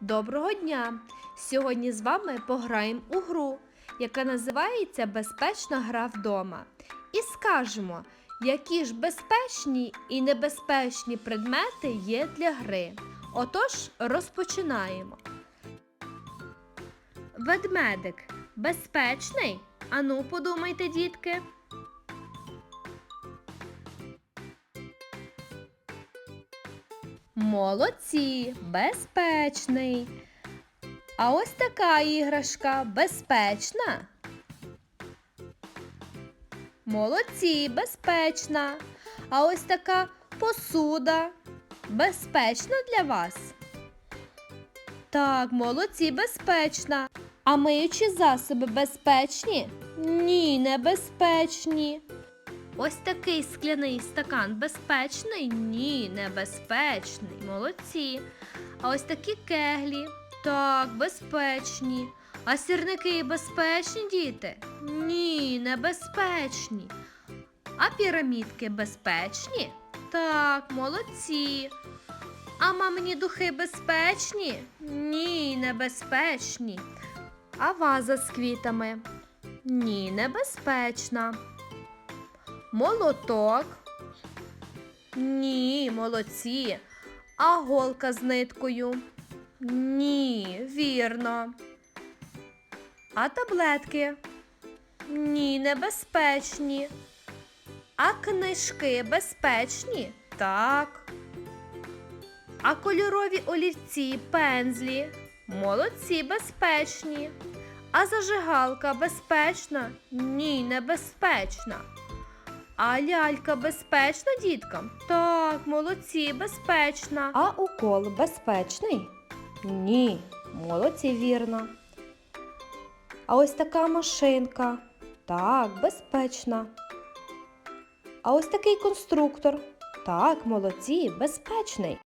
Доброго дня! Сьогодні з вами пограємо у гру, яка називається Безпечна гра вдома. І скажемо, які ж безпечні і небезпечні предмети є для гри. Отож, розпочинаємо. Ведмедик безпечний? Ану, подумайте, дітки. Молодці, безпечний. А ось така іграшка безпечна. Молодці, безпечна. А ось така посуда безпечна для вас. Так, молодці, безпечна. А миючі засоби безпечні? Ні, небезпечні. Ось такий скляний стакан безпечний? Ні, небезпечний. Молодці. А ось такі кеглі. Так, безпечні. А сірники безпечні, діти? Ні, небезпечні. А пірамідки безпечні? Так, молодці. А мамині духи безпечні? Ні, небезпечні. А ваза з квітами? Ні, небезпечна. Молоток. Ні, молодці. А голка з ниткою? Ні, вірно. А таблетки? Ні, небезпечні. А книжки безпечні? Так. А кольорові олівці, пензлі? Молодці, безпечні. А зажигалка безпечна? Ні, небезпечна. А лялька безпечна діткам? Так, молодці, безпечна. А укол безпечний? Ні, молодці, вірно. А ось така машинка. Так, безпечна. А ось такий конструктор. Так, молодці, безпечний.